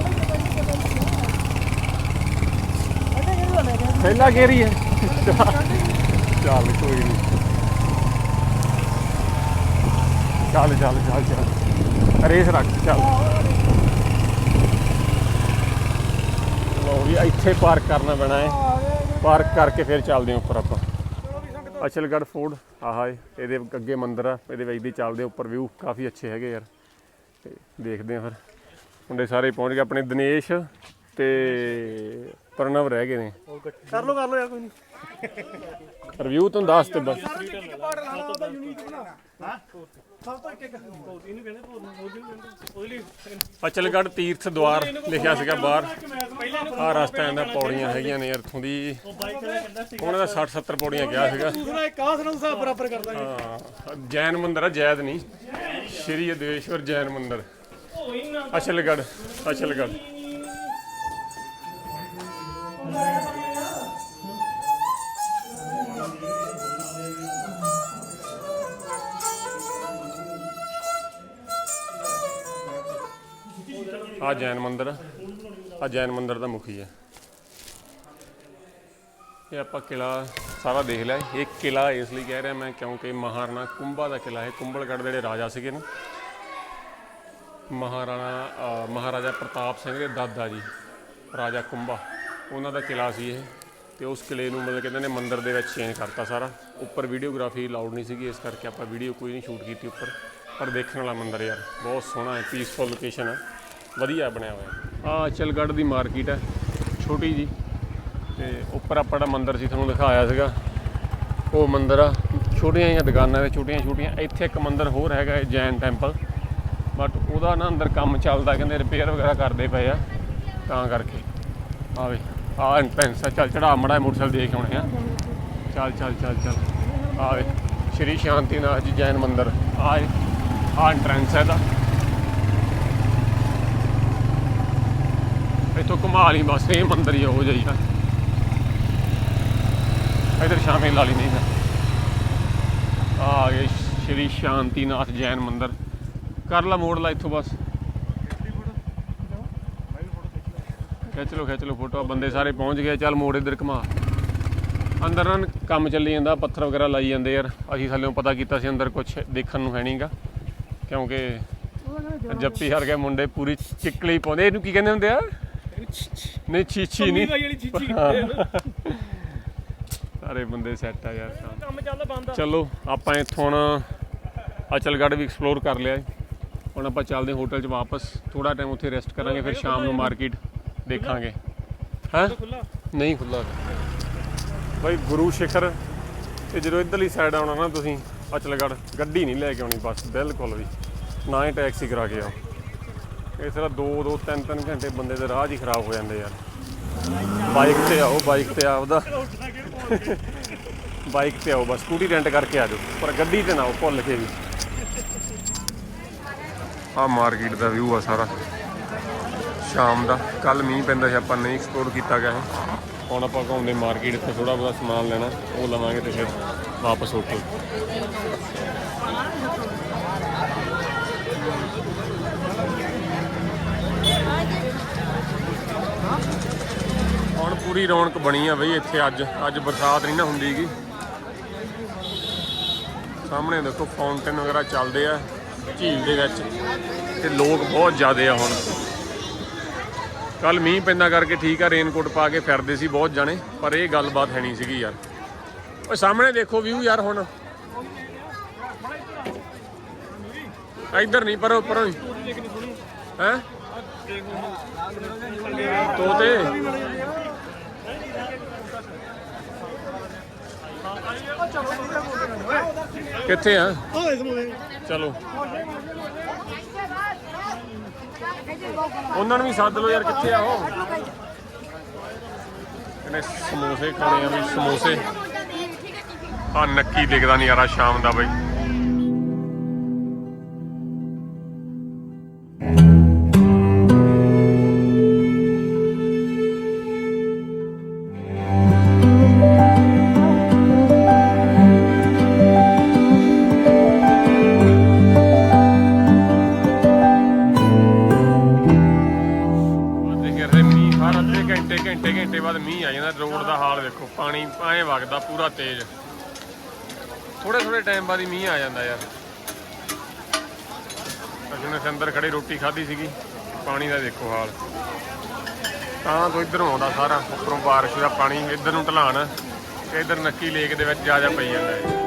Speaker 2: ਪਹਿਲਾ ਗੇਅਰ ਹੀ ਹੈ ਚੱਲ ਕੋਈ ਨਹੀਂ ਚੱਲ ਚੱਲ ਚੱਲ ਚੱਲ। ਰੇਸ ਰੱਖ, ਚੱਲ। ਲੋ ਵੀ ਇੱਥੇ ਪਾਰਕ ਕਰਨਾ ਪੈਣਾ ਹੈ। ਪਾਰਕ ਕਰਕੇ ਫਿਰ ਚੱਲਦੇ ਹਾਂ ਉੱਪਰ ਆਪਾਂ। ਅਚਲਗੜ੍ਹ ਫੂਡ ਆਹਾ ਏ ਇਹਦੇ ਅੱਗੇ ਮੰਦਿਰ ਆ, ਇਹਦੇ ਵਿੱਚ ਦੀ ਚੱਲਦੇ ਉੱਪਰ ਵਿਊ ਕਾਫੀ ਅੱਛੇ ਹੈਗੇ ਯਾਰ। ਤੇ ਦੇਖਦੇ ਆ ਫਿਰ। ਮੁੰਡੇ ਸਾਰੇ ਪਹੁੰਚ ਗਏ, ਆਪਣੇ ਦਿਨੇਸ਼ ਤੇ ਪ੍ਰਣਵ ਰਹਿ ਗਏ ਨੇ।
Speaker 3: ਕਰ ਲੋ ਕਰ ਲੋ ਯਾਰ, ਕੋਈ ਨਹੀਂ
Speaker 2: ਰਿਵਿਊ ਤੁਹਾਨੂੰ ਦੱਸ ਤੇ ਬਸ।
Speaker 3: ਇੱਕ ਪਾੜ ਲਾਣਾ ਉਹਦਾ ਯੂਨੀਕ ਬਣਾ। ਹਾਂ? ਸਭ ਤੋਂ ਇੱਕ ਇੱਕ ਇਹਨੂੰ ਕਹਿੰਦੇ ਉਹਦੇ ਲਈ
Speaker 2: ਅਚਲਗੜ੍ਹ ਤੀਰਥ ਦੁਆਰ ਲਿਖਿਆ ਸੀਗਾ ਬਾਹਰ। ਆਹ ਰਸਤਾ ਇਹਦਾ ਪੌੜੀਆਂ ਹੈਗੀਆਂ ਨੇ ਯਾਰ ਇੱਥੋਂ ਦੀ। ਉਹਨਾਂ ਦਾ 60 70 ਪੌੜੀਆਂ ਗਿਆ ਸੀਗਾ।
Speaker 3: ਦੂਸਰਾ ਇੱਕ ਆਸ ਨਾਲ ਹਿਸਾਬ ਬਰਾਬਰ ਕਰ ਦਾਂਗੇ।
Speaker 2: ਹਾਂ ਜੈਨ ਮੰਦਿਰ ਆ ਜੈਦ ਨਹੀਂ। ਸ਼੍ਰੀ ਅਦਵੇਸ਼ਵਰ ਜੈਨ ਮੰਦਿਰ। ਅਚਲਗੜ੍ਹ ਅਚਲਗੜ੍ਹ ਆ ਜੈਨ ਮੰਦਿਰ ਆ। ਜੈਨ ਮੰਦਿਰ ਦਾ ਮੁਖੀ ਹੈ। ਇਹ ਆਪਾਂ ਕਿਲਾ ਸਾਰਾ ਦੇਖ ਲਿਆ। ਇਹ ਕਿਲਾ ਇਸ ਲਈ ਕਹਿ ਰਿਹਾ ਮੈਂ ਕਿਉਂਕਿ ਮਹਾਰਾਣਾ ਕੁੰਭਾ ਦਾ ਕਿਲਾ ਹੈ। ਕੁੰਭਲਗੜ੍ਹ ਦੇ ਜਿਹੜੇ ਰਾਜਾ ਸੀਗੇ ਨਾ, ਮਹਾਰਾਣਾ ਮਹਾਰਾਜਾ ਪ੍ਰਤਾਪ ਸਿੰਘ ਦੇ ਦਾਦਾ ਜੀ, ਰਾਜਾ ਕੁੰਭਾ, ਉਹਨਾਂ ਦਾ ਕਿਲਾ ਸੀ ਇਹ। ਤੇ ਉਸ ਕਿਲੇ ਨੂੰ ਮਤਲਬ ਕਹਿੰਦੇ ਨੇ ਮੰਦਿਰ ਦੇ ਵਿੱਚ ਚੇਂਜ ਕਰਤਾ ਸਾਰਾ। ਉੱਪਰ ਵੀਡੀਓਗ੍ਰਾਫੀ ਅਲਾਉਡ ਨਹੀਂ ਸੀਗੀ, ਇਸ ਕਰਕੇ ਆਪਾਂ ਵੀਡੀਓ ਕੋਈ ਨਹੀਂ ਸ਼ੂਟ ਕੀਤੀ ਉੱਪਰ। ਪਰ ਦੇਖਣ ਵਾਲਾ ਮੰਦਿਰ ਯਾਰ, ਬਹੁਤ ਸੋਹਣਾ ਹੈ ਪੀਸਫੁਲ ਲੋਕੇਸ਼ਨ ਹੈ। ਵਧੀਆ ਬਣਿਆ ਹੋਇਆ। ਆ ਅਚਲਗੜ੍ਹ ਦੀ ਮਾਰਕੀਟ ਹੈ, ਛੋਟੀ ਜੀ। ਤੇ ਉੱਪਰ ਆਪਾਂ ਜਿਹੜਾ ਮੰਦਿਰ ਸੀ, ਤੁਹਾਨੂੰ ਦਿਖਾਇਆ ਸੀਗਾ। ਉਹ ਮੰਦਿਰ ਆ। ਛੋਟੀਆਂ ਜਿਹੀਆਂ ਦੁਕਾਨਾਂ ਤੇ ਛੋਟੀਆਂ ਛੋਟੀਆਂ। ਇੱਥੇ ਇੱਕ ਮੰਦਿਰ ਹੋਰ ਹੈਗਾ ਹੈ ਜੈਨ ਟੈਂਪਲ। ਬਟ ਉਹਦਾ ਨਾ ਅੰਦਰ ਕੰਮ ਚੱਲਦਾ, ਕਹਿੰਦੇ ਰਿਪੇਅਰ ਵਗੈਰਾ ਕਰਦੇ ਪਏ ਆ। ਤਾਂ ਕਰਕੇ। ਆਵੇ ਆ ਐਂਟਰੈਂਸ ਆ। ਚੱਲ ਚੜਾ ਮੜਾ ਮੋਟਰਸਾਈਕਲ ਦੇਖ ਆਉਣੇ ਆ। ਚੱਲ ਚੱਲ ਚੱਲ ਚੱਲ। ਆਵੇ ਸ਼੍ਰੀ ਸ਼ਾਂਤੀਨਾਥ ਜੀ ਜੈਨ ਮੰਦਿਰ। ਆ ਆ ਐਂਟਰੈਂਸ ਹੈ ਦਾ ਇੱਥੋਂ ਘੁਮਾ ਲਈ ਬਸ, ਇਹ ਮੰਦਰ ਹੀ ਹੋ ਜਾਈਦਾ ਇਧਰ ਸ਼ਾਮੇ ਲਾ ਲਈ ਨਹੀਂ ਤਾਂ ਆ ਗਏ ਸ਼੍ਰੀ ਸ਼ਾਂਤੀਨਾਥ ਜੈਨ ਮੰਦਿਰ। ਕਰ ਲਾ ਮੋੜ ਲਾ ਇੱਥੋਂ ਬਸ। ਖਿੱਚ ਲੋ ਖਿੱਚ ਲੋ ਫੋਟੋ ਬੰਦੇ ਸਾਰੇ ਪਹੁੰਚ ਗਏ। ਚੱਲ ਮੋੜ ਇੱਧਰ ਘੁਮਾ। ਅੰਦਰ ਨਾ ਕੰਮ ਚੱਲੀ ਜਾਂਦਾ, ਪੱਥਰ ਵਗੈਰਾ ਲਾਈ ਜਾਂਦੇ ਯਾਰ। ਅਸੀਂ ਥੱਲੇੋਂ ਪਤਾ ਕੀਤਾ ਸੀ ਅੰਦਰ ਕੁਝ ਦੇਖਣ ਨੂੰ ਹੈ ਨਹੀਂਗਾ ਕਿਉਂਕਿ ਜੱਪੀ ਹਰ ਗਏ ਮੁੰਡੇ ਪੂਰੀ ਚਿੱਕਲੀ ਪਾਉਂਦੇ। ਇਹਨੂੰ ਕੀ ਕਹਿੰਦੇ ਹੁੰਦੇ ਆ? ਨਹੀਂ ਛੀਛੀ ਨਹੀਂ
Speaker 3: ਵਾਲੀ ਚੀਚੀ
Speaker 2: ਸਾਰੇ ਬੰਦੇ ਸੈੱਟ ਆ ਯਾਰ
Speaker 3: ਕੰਮ ਚੱਲਦਾ ਬੰਦ
Speaker 2: ਚਲੋ ਆਪਾਂ ਇੱਥੋਂ ਅਚਲਗੜ੍ਹ ਵੀ ਐਕਸਪਲੋਰ ਕਰ ਲਿਆ। ਹੁਣ ਆਪਾਂ ਚੱਲਦੇ ਹੋਟਲ 'ਚ ਵਾਪਸ। ਥੋੜਾ ਟਾਈਮ ਉੱਥੇ ਰੈਸਟ ਕਰਾਂਗੇ ਫਿਰ ਸ਼ਾਮ ਨੂੰ ਮਾਰਕੀਟ ਦੇਖਾਂਗੇ। ਹੈ? ਨਹੀਂ ਖੁੱਲਾ ਬਾਈ ਗੁਰੂ ਸ਼ਿਖਰ ਤੇ ਜਦੋਂ ਇੱਧਰਲੀ ਸਾਈਡ ਆਉਣਾ ਨਾ ਤੁਸੀਂ ਅਚਲਗੜ੍ਹ ਗੱਡੀ ਨਹੀਂ ਲੈ ਕੇ ਆਉਣੀ ਬਸ ਬਿਲਕੁਲ ਵੀ। ਨਾ ਹੀ ਟੈਕਸੀ ਕਰਾ ਕੇ ਆਓ। ਇਸ ਤਰ੍ਹਾਂ 2 2 3 3 ਘੰਟੇ ਬੰਦੇ ਦੇ ਰਾਹ ਹੀ ਖਰਾਬ ਹੋ ਜਾਂਦੇ ਯਾਰ। ਬਾਈਕ ਤੇ ਆਓ ਬਾਈਕ ਤੇ ਆਓ ਦਾ ਬਾਈਕ ਤੇ ਆਓ ਬਸ ਸਕੂਟੀ ਰੈਂਟ ਕਰਕੇ ਆ ਜਾਓ ਪਰ ਗੱਡੀ ਤੇ ਨਾ ਆਓ ਭੁੱਲ ਕੇ ਵੀ। ਆ ਮਾਰਕੀਟ ਦਾ ਵਿਊ ਆ ਸਾਰਾ। ਸ਼ਾਮ ਦਾ ਕੱਲ ਮੀਂਹ ਪੈਂਦਾ ਸੀ ਆਪਾਂ ਨਹੀਂ ਐਕਸਪਲੋਰ ਕੀਤਾ ਗਿਆ ਹੁਣ ਆਪਾਂ ਘੁੰਮਦੇ ਮਾਰਕੀਟ ਤੇ ਥੋੜਾ ਬਹੁਤਾ ਸਮਾਨ ਲੈਣਾ ਉਹ ਲਵਾਂਗੇ ਤੇ ਫਿਰ ਵਾਪਸ ਹੋਟਲ ਹੁਣ ਪੂਰੀ ਰੌਣਕ ਬਣੀ ਆ ਬਈ ਇੱਥੇ ਅੱਜ ਅੱਜ ਬਰਸਾਤ ਨਹੀਂ ਨਾ ਹੁੰਦੀਗੀ ਸਾਹਮਣੇ ਦੇਖੋ ਫਾਊਂਟੇਨ ਵਗੈਰਾ ਚੱਲਦੇ ਆ ਝੀਲ ਦੇ ਵਿੱਚ ਤੇ ਲੋਕ ਬਹੁਤ ਜ਼ਿਆਦੇ ਆ ਹੁਣ। ਕੱਲ ਮੀਂਹ ਪੈਂਦਾ ਕਰਕੇ ਠੀਕ ਆ ਰੇਨਕੋਟ ਪਾ ਕੇ ਫਿਰਦੇ ਸੀ ਬਹੁਤ ਜਾਣੇ, ਪਰ ਇਹ ਗੱਲਬਾਤ ਹੈ ਨਹੀਂ ਸੀਗੀ ਯਾਰ। ਓਏ ਸਾਹਮਣੇ ਦੇਖੋ ਵਿਊ ਯਾਰ ਹੁਣ। ਇੱਧਰ ਨਹੀਂ, ਪਰ ਉੱਪਰੋਂ ਹੀ। ਹੈ? ਤੋਤੇ। ਕਿੱਥੇ ਆ? ਚਲੋ। ਉਹਨਾਂ ਨੂੰ ਵੀ ਸੱਦ ਲਓ ਯਾਰ ਕਿੱਥੇ ਆ ਉਹ? ਇਹਨੇ ਸਮੋਸੇ ਖਾਣੇ ਆ ਵੀ ਸਮੋਸੇ। ਆ ਨੱਕੀ ਦਿਖਦਾ ਨਹੀਂ ਯਾਰਾ ਸ਼ਾਮ ਦਾ ਬਈ। ਟਾਈਮ ਬਾਅਦ ਹੀ ਮੀਂਹ ਆ ਜਾਂਦਾ ਯਾਰ। ਅਸੀਂ ਨੇ ਅੰਦਰ ਖੜੇ ਰੋਟੀ ਖਾਧੀ ਸੀਗੀ, ਪਾਣੀ ਦਾ ਦੇਖੋ ਹਾਲ। ਤਾਂ ਤੋਂ ਇਧਰੋਂ ਆਉਂਦਾ ਸਾਰਾ, ਉੱਪਰੋਂ ਬਾਰਿਸ਼ ਦਾ ਪਾਣੀ, ਇੱਧਰ ਨੂੰ ਢਲਾਣ ਤੇ ਇੱਧਰ ਨੱਕੀ ਲੇਕ ਦੇ ਵਿੱਚ ਜਾ ਜਾ ਪਈ ਜਾਂਦਾ ਹੈ।